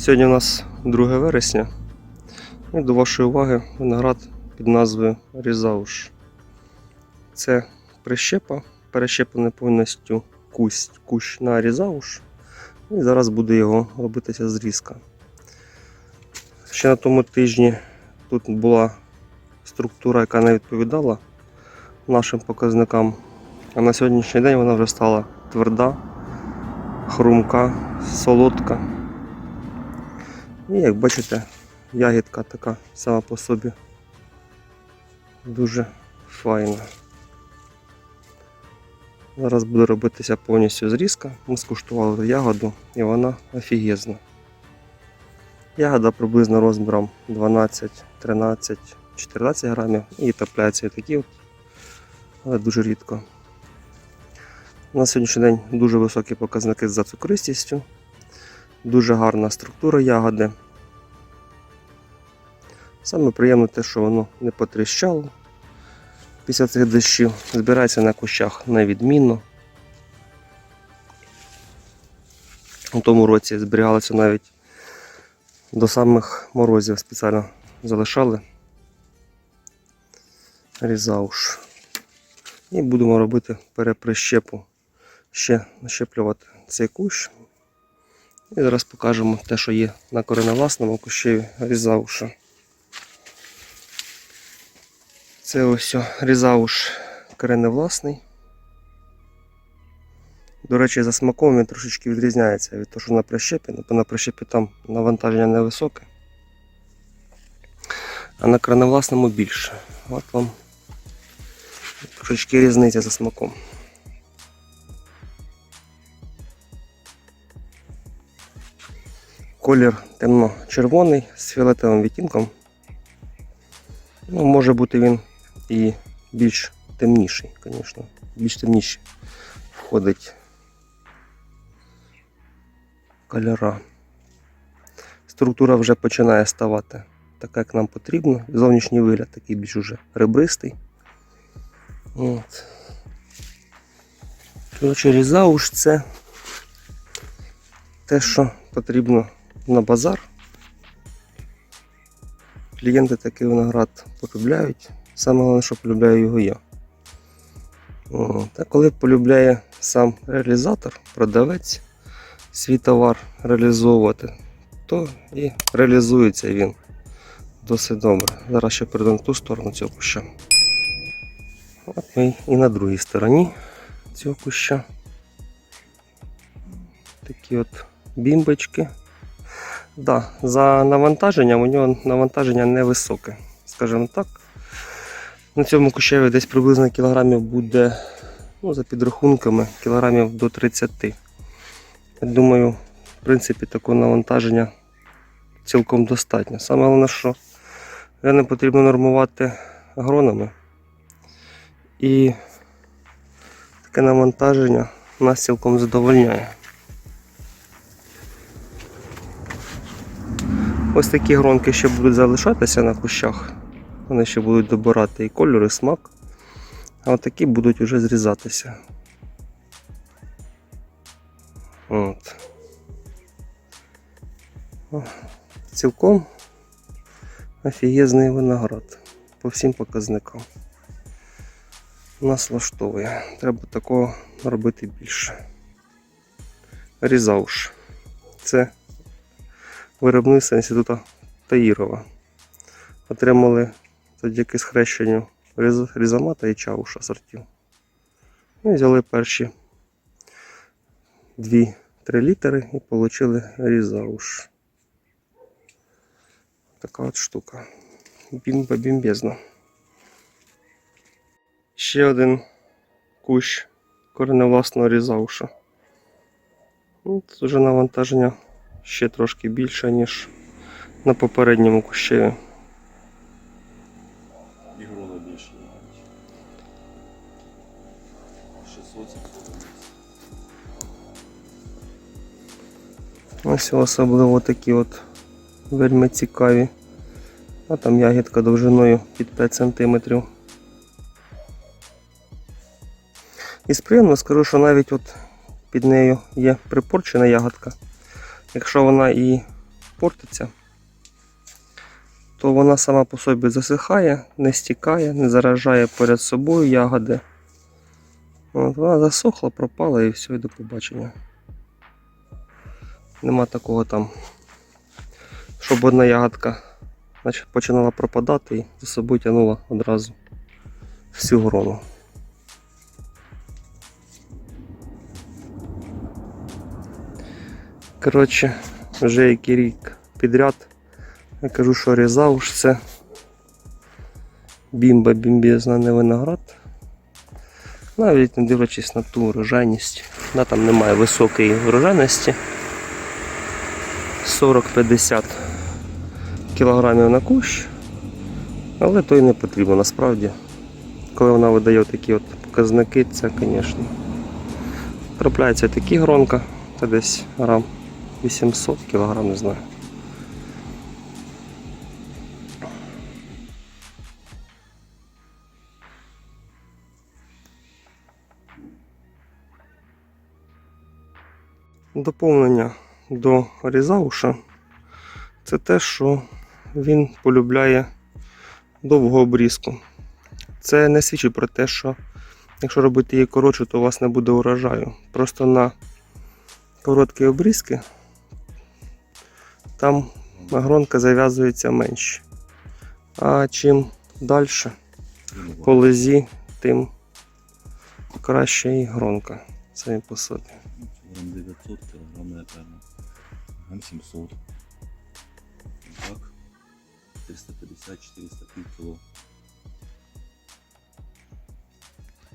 Сьогодні у нас 2 вересня. І до вашої уваги виноград під назвою Різауш. Це прищепа, перещеплений повністю кусь, кущ на Різауш. І зараз буде його робитися зрізка. Ще на тому тижні тут була структура, яка не відповідала нашим показникам. А на сьогоднішній день вона вже стала тверда, хрумка, солодка. І як бачите, ягідка така сама по собі дуже файна. Зараз буде робитися повністю зрізка. Ми скуштували ягоду і вона офігезна. Ягода приблизно розміром 12, 13, 14 грамів і трапляються і такі, але дуже рідко. На сьогоднішній день дуже високі показники за цукристістю, дуже гарна структура ягоди. Саме приємне те, що воно не потріщало. Після цих дощів збирається на кущах невідмінно. У тому році зберігалося навіть до самих морозів спеціально залишали різауш. І будемо робити переприщепу, ще нащеплювати цей кущ. І зараз покажемо те, що є на кореневласному кущеві різауша. Це ось різауш кореневласний. До речі, за смаком він трошечки відрізняється від того, що на прищепі, бо на прищепі там навантаження невисоке, а на кореневласному більше. От вам трошечки різниця за смаком. Колір темно-червоний з фіолетовим відтінком. Ну, може бути він і більш темніший, звісно. Більш темніший входить кольора. Структура вже починає ставати така, як нам потрібно. Зовнішній вигляд такий більш уже ребристий. От. Коротше, різауш це те, що потрібно на базар. Клієнти такий виноград полюбляють. Саме головне, що полюбляю його я. От. А коли полюбляє сам реалізатор, продавець свій товар реалізовувати, то і реалізується він досить добре. Зараз ще перейду на ту сторону цього куща. От ми і на другій стороні цього куща. Такі от бімбочки. Да, за навантаженням у нього навантаження невисоке, скажімо так. На цьому кущеві десь приблизно кілограмів буде, ну, за підрахунками, кілограмів до 30. Я думаю, в принципі, такого навантаження цілком достатньо. Саме головне, що не потрібно нормувати гронами. І таке навантаження нас цілком задовольняє. Ось такі гронки ще будуть залишатися на кущах. Вони ще будуть добирати і кольор, і смак. А от такі будуть вже зрізатися. От. Цілком офігезний виноград по всім показникам. Нас влаштовує. Треба такого робити більше. Різауш. Це виробництва інституту Таїрова. Отримали завдяки схрещенню різ- різомата і чауша сортів. Ну і взяли перші 2-3 літери і отримали різауш. Така от штука. Бімба бімбезна. Ще один кущ кореневласного різауша. Ну, Тут вже навантаження ще трошки більше, ніж на попередньому кущеві. І грона більше навіть. 600 Ось особливо такі от вельми цікаві. А там ягідка довжиною під 5 см. І з приємно скажу, що навіть от під нею є припорчена ягодка. Якщо вона і портиться, то вона сама по собі засихає, не стікає, не заражає поряд собою ягоди. От, вона засохла, пропала і все, і до побачення. Нема такого там, щоб одна ягодка значить, починала пропадати і за собою тягнула одразу всю грону. Коротше, вже який рік підряд. Я кажу, що різауш це бімба бімбізна не виноград. Навіть не дивлячись на ту урожайність. Вона там немає високої урожайності. 40-50 кілограмів на кущ. Але то й не потрібно насправді. Коли вона видає такі от показники, це, звісно. Трапляється такі гронка, це десь грам 800 кілограм, не знаю. Доповнення до різауша це те, що він полюбляє довгу обрізку. Це не свідчить про те, що якщо робити її коротше, то у вас не буде урожаю. Просто на короткі обрізки там гронка зав'язується менше. А чим далі по лозі, тим краще і гронка цієї посади. Грам 900, кілограм, напевно. Грам 700. Так. 350-400 пів кіло.